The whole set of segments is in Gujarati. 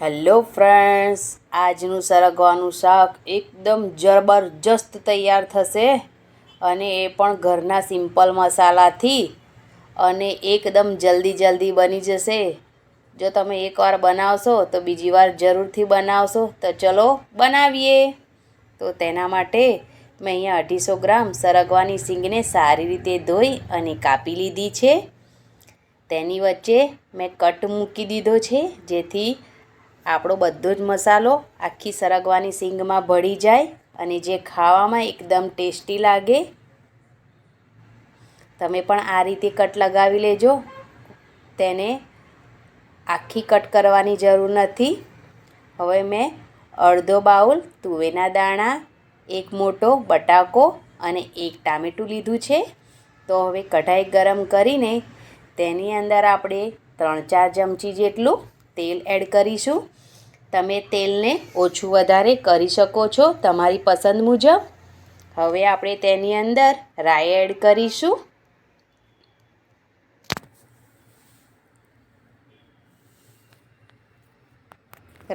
હેલો ફ્રેન્ડ્સ આજનું સરગવાનું શાક એકદમ જબરજસ્ત તૈયાર થશે અને એ પણ ઘરના સિમ્પલ મસાલાથી અને એકદમ જલ્દી જલ્દી બની જશે. જો તમે એકવાર બનાવશો, તો બીજી વાર જરૂરથી બનાવશો. તો ચલો બનાવીએ. તો તેના માટે મેં અહીંયા અઢીસો ગ્રામ સરગવાની સિંગને સારી રીતે ધોઈ અને કાપી લીધી છે. તેની વચ્ચે મેં કટ મૂકી દીધો છે, જેથી આપણો બધો જ મસાલો આખી સરગવાની સિંગમાં ભળી જાય અને જે ખાવામાં એકદમ ટેસ્ટી લાગે, તમે પણ આ રીતે કટ લગાવી લેજો. તેને આખી કટ કરવાની જરૂર નથી. હવે મેં અડધો બાઉલ તુવેના દાણા, એક મોટો બટાકો અને એક ટામેટું લીધું છે. તો હવે કઢાઈ ગરમ કરીને તેની અંદર આપણે ત્રણ ચાર ચમચી જેટલું તેલ એડ કરીશું. તમે તેલને ઓછું વધારે કરી શકો છો તમારી પસંદ મુજબ. હવે આપણે તેની અંદર રાઈ એડ કરીશું.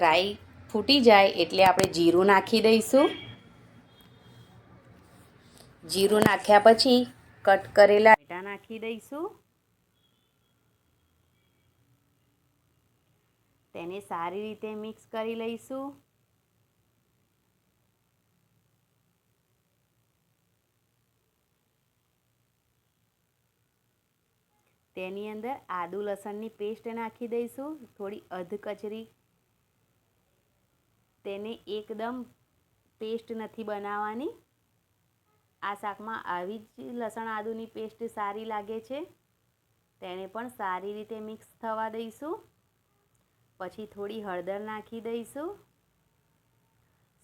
રાઈ ફૂટી જાય એટલે આપણે જીરું નાખી દઈશું. જીરું નાખ્યા પછી કટ કરેલા નાખી દઈશું. તેને સારી રીતે મિક્સ કરી લઈશું. તેની અંદર આદુ લસણની પેસ્ટ નાખી દઈશું. થોડી અધ કચરી. તેને એકદમ પેસ્ટ નથી બનાવવાની. આ શાકમાં આવી જ લસણ આદુની પેસ્ટ સારી લાગે છે. તેને પણ સારી રીતે મિક્સ થવા દઈશું. પછી થોડી હળદર નાખી દઈશું.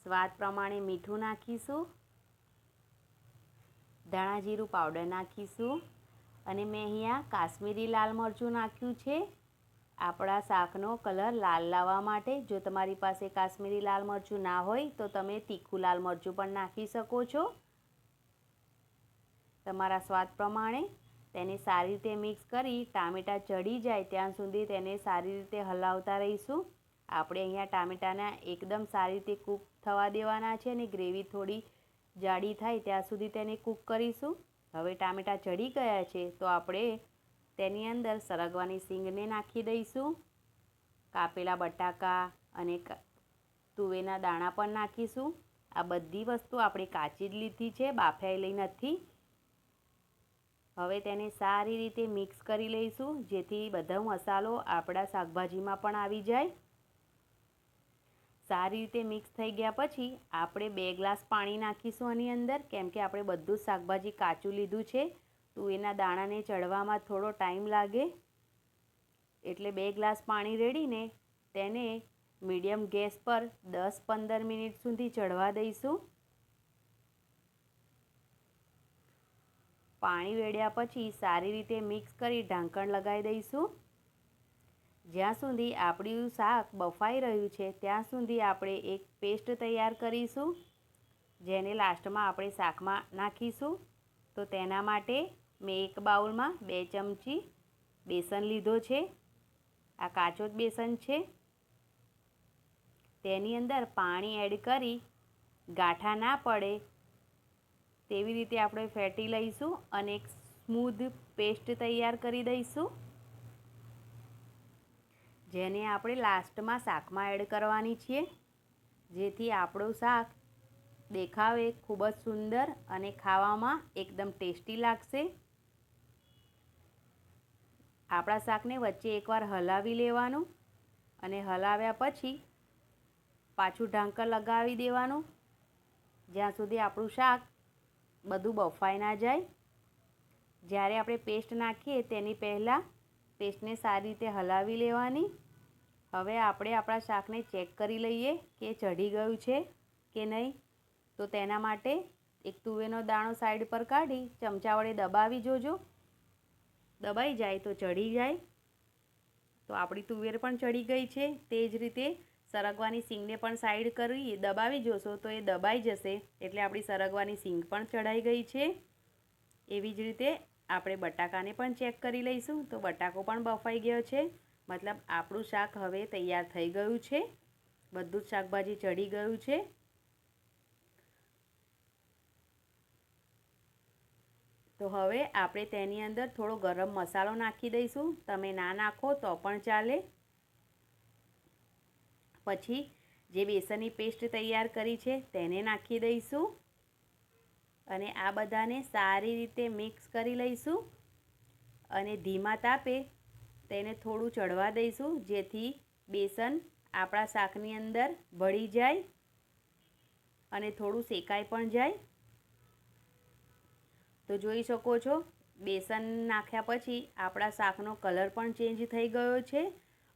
સ્વાદ પ્રમાણે મીઠું નાખીશું. ધાણા જીરું પાવડર નાખીશું. અને મેં અહીંયા કાશ્મીરી લાલ મરચું નાખ્યું છે. આપણા શાકનો કલર લાલ લાવવા માટે જો તમારી પાસે કાશ્મીરી લાલ મરચું ના હોય તો તમે તીખું લાલ મરચું પણ નાખી શકો છો. તમારા સ્વાદ પ્રમાણે તેને સારી રીતે મિક્સ કરી ટામેટાં ચડી જાય ત્યાં સુધી તેને સારી રીતે હલાવતા રહીશું. આપણે અહીંયા ટામેટાના એકદમ સારી રીતે કૂક થવા દેવાના છે અને ગ્રેવી થોડી જાડી થાય ત્યાં સુધી તેને કૂક કરીશું. હવે ટામેટાં ચડી ગયા છે તો આપણે તેની અંદર સરગવાની સિંગને નાખી દઈશું. કાપેલા બટાકા અને તુવેરના દાણા પણ નાખીશું. આ બધી વસ્તુ આપણે કાચી જ લીધી છે બાફાયેલી નથી. હવે તેને સારી રીતે મિક્સ કરી લઈશું, જેથી બધો મસાલો આપણા શાકભાજીમાં પણ આવી જાય. સારી રીતે મિક્સ થઈ ગયા પછી આપણે બે ગ્લાસ પાણી નાખીશું આની અંદર, કેમ કે આપણે બધું જ શાકભાજી કાચું લીધું છે, તો એના દાણાને ચડવામાં થોડો ટાઈમ લાગે. એટલે બે ગ્લાસ પાણી રેડીને તેને મીડિયમ ગેસ પર દસ પંદર મિનિટ સુધી ચડવા દઈશું. પાણી વેડ્યા પછી સારી રીતે મિક્સ કરી ઢાંકણ લગાવી દઈશું. જ્યાં સુધી આપણું શાક બફાઈ રહ્યું છે, ત્યાં સુધી આપણે એક પેસ્ટ તૈયાર કરીશું, જેને લાસ્ટમાં આપણે શાકમાં નાખીશું. તો તેના માટે મેં એક બાઉલમાં બે ચમચી બેસન લીધો છે. આ કાચો જ બેસન છે. તેની અંદર પાણી એડ કરી ગાંઠા ના પડે તેવી રીતે આપણે ફેટી લઈશું અને એક સ્મૂધ પેસ્ટ તૈયાર કરી દઈશું. જેને આપણે લાસ્ટમાં શાકમાં એડ કરવાની છીએ. જેથી આપણું શાક દેખાવે ખૂબ જ સુંદર અને ખાવામાં એકદમ ટેસ્ટી લાગશે. આપણા શાકને વચ્ચે એકવાર હલાવી લેવાનું અને હલાવ્યા પછી પાછું ઢાંકર લગાવી દેવાનું. જ્યાં સુધી આપણું શાક બધું બફાઈ ના જાય. જ્યારે આપણે પેસ્ટ નાખીએ તેની પહેલાં પેસ્ટને સારી રીતે હલાવી લેવાની. હવે આપણે આપણા શાકને ચેક કરી લઈએ કે ચઢી ગયું છે કે નહીં. તો તેના માટે એક તુવેરનો દાણો સાઈડ પર કાઢી ચમચા વડે દબાવી જોજો. દબાઈ જાય તો ચડી જાય. તો આપણી તુવેર પણ ચડી ગઈ છે. તે જ રીતે સરગવાની સિંગને પણ સાઈડ કરી, દબાવી જોશો તો એ દબાઈ જશે. એટલે આપણી સરગવાની સિંગ પણ ચઢાઈ ગઈ છે. એવી જ રીતે આપણે બટાકાને પણ ચેક કરી લઈશું. તો બટાકો પણ બફાઈ ગયો છે. મતલબ આપણું શાક હવે તૈયાર થઈ ગયું છે. બધું જ શાકભાજી ચડી ગયું છે. તો હવે આપણે તેની અંદર થોડો ગરમ મસાલો નાખી દઈશું. તમે ના નાખો તો પણ ચાલે. પછી જે બેસનની પેસ્ટ તૈયાર કરી છે તેને નાખી દઈશું. અને આ બધાને સારી રીતે મિક્સ કરી લઈશું. અને ધીમા તાપે તેને થોડું ચડવા દઈશું, જેથી બેસન આપણા શાકની અંદર ભળી જાય અને થોડું શેકાઈ પણ જાય. તો જોઈ શકો છો, બેસન નાખ્યા પછી આપણા શાકનો કલર પણ ચેન્જ થઈ ગયો છે.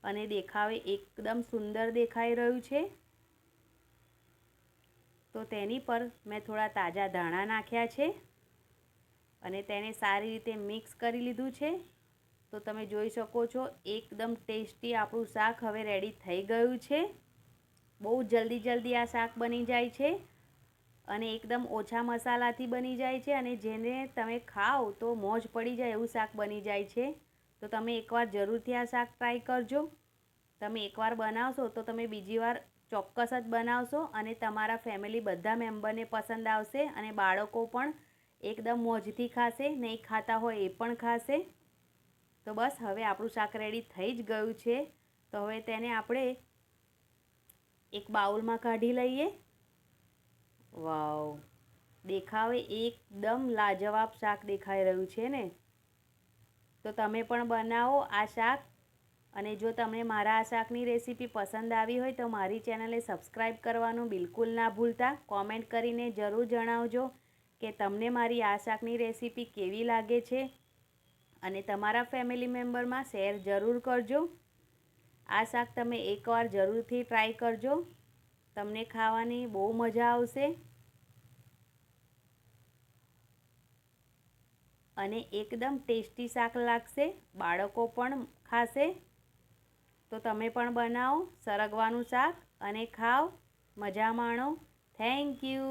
અને દેખાવે એકદમ સુંદર દેખાઈ રહ્યું છે. તો તેની પર મેં થોડા તાજા ધાણા નાખ્યા છે અને તેને સારી રીતે મિક્સ કરી લીધું છે. તો તમે જોઈ શકો છો, એકદમ ટેસ્ટી આપણું શાક હવે રેડી થઈ ગયું છે. બહુ જલ્દી જલ્દી આ શાક બની જાય છે અને એકદમ ઓછા મસાલાથી બની જાય છે અને જેને તમે ખાઓ તો મોજ પડી જાય એવું શાક બની જાય છે. તો તમે એકવાર જરૂરથી આ શાક ટ્રાય કરજો. તમે એકવાર બનાવશો તો તમે બીજી વાર ચોક્કસ જ બનાવશો અને તમારા ફેમિલી બધા મેમ્બરને પસંદ આવશે અને બાળકો પણ એકદમ મોજથી ખાશે, નહીં ખાતા હોય એ પણ ખાશે. તો બસ, હવે આપણું શાક રેડી થઈ જ ગયું છે. તો હવે તેને આપણે એક બાઉલમાં કાઢી લઈએ. વાવ, દેખાવે એકદમ લાજવાબ શાક દેખાઈ રહ્યું છે ને. તો તમે પણ બનાવો આ શાક. અને જો તમને મારા આ શાકની રેસીપી પસંદ આવી હોય તો મારી ચેનલને સબસ્ક્રાઈબ કરવાનું બિલકુલ ના ભૂલતા. કોમેન્ટ કરીને જરૂર જણાવજો કે તમને મારી આ શાકની રેસીપી કેવી લાગે છે. અને તમારા ફેમિલી મેમ્બરમાં શેર જરૂર કરજો. આ શાક તમે એકવાર જરૂરથી ટ્રાય કરજો. તમને ખાવાની બહુ મજા આવશે. અને એકદમ ટેસ્ટી શાક લાગશે. બાળકો પણ ખાશે. તો તમે પણ બનાવો સરગવાનું શાક અને ખાઓ. મજા માણો. Thank you